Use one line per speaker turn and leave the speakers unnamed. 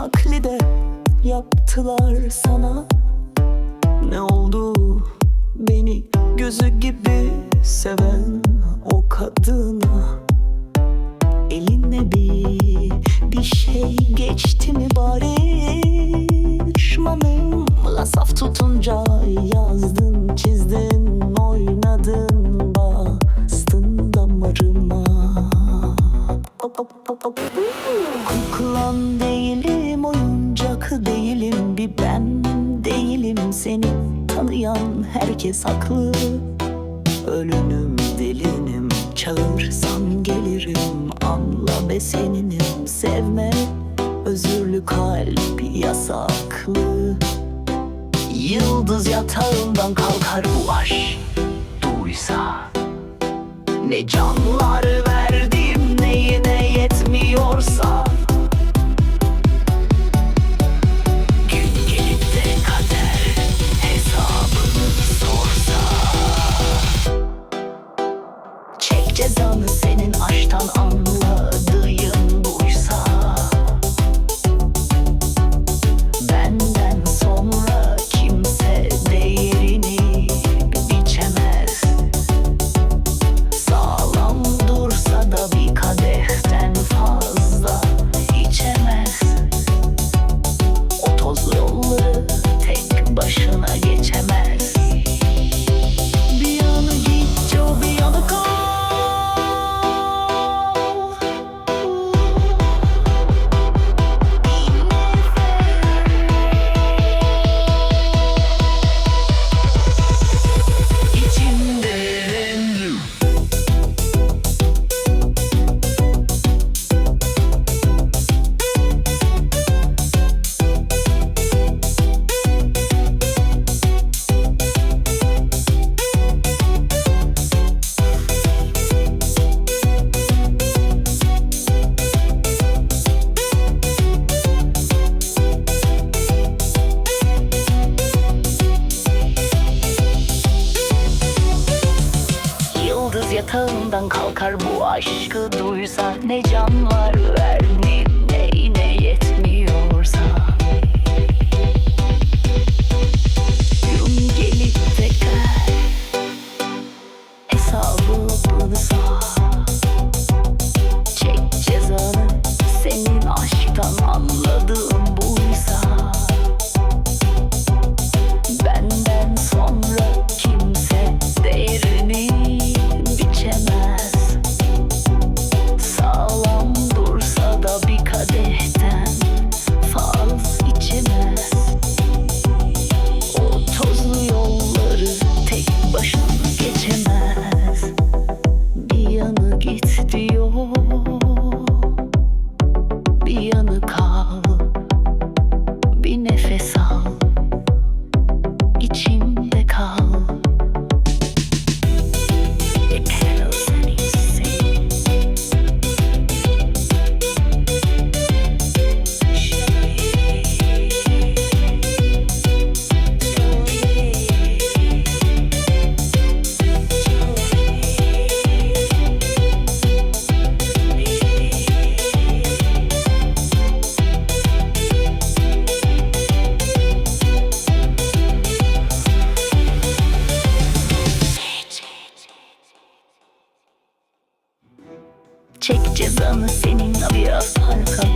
yaşında kalp nakli de yaptılar sana. Ne oldu? Beni gözü gibi seven o kadına. Eline bir, bir şey geçti mi bari? Düşmanımla saf tutunca yazdın çizdin oynadın bastın damarıma. Kuklan herkes haklı Ölünüm delinim çağırsan gelirim. Anla be seninim sevme. Özürlü kalp yasaklı. Yıldız yatağından kalkar bu aşk. Duysa Ne canlar verdim yatağından kalkar bu aşkı duysa Ne canlar verdim cezanı senin biraz arkamdayım